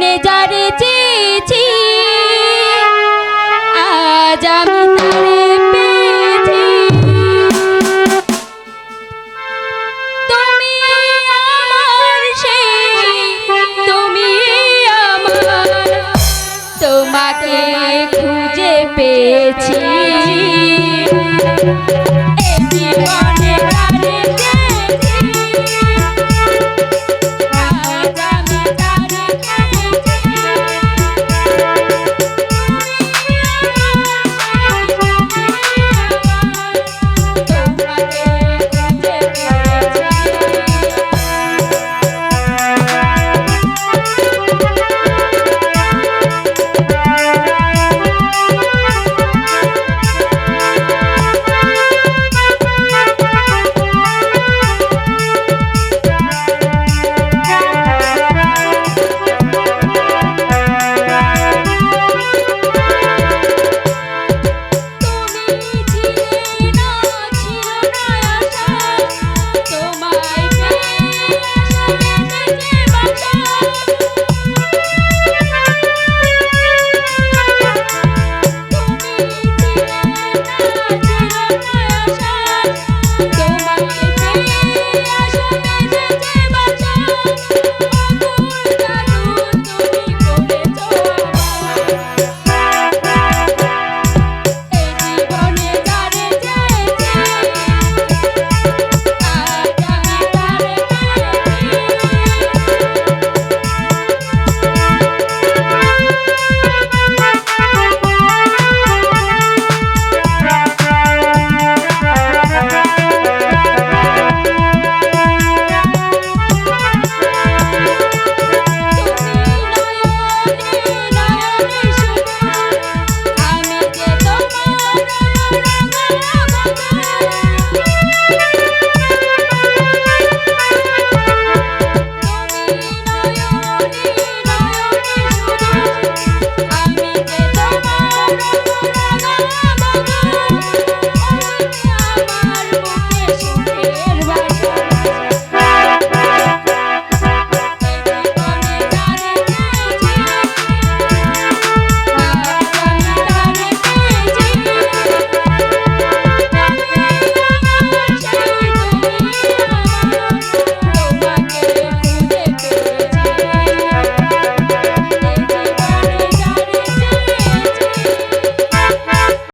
জীবনে যারে চেয়েছি আজ আমি তারে তুমি তুমি আমার তোমাকে খুঁজে পেয়ে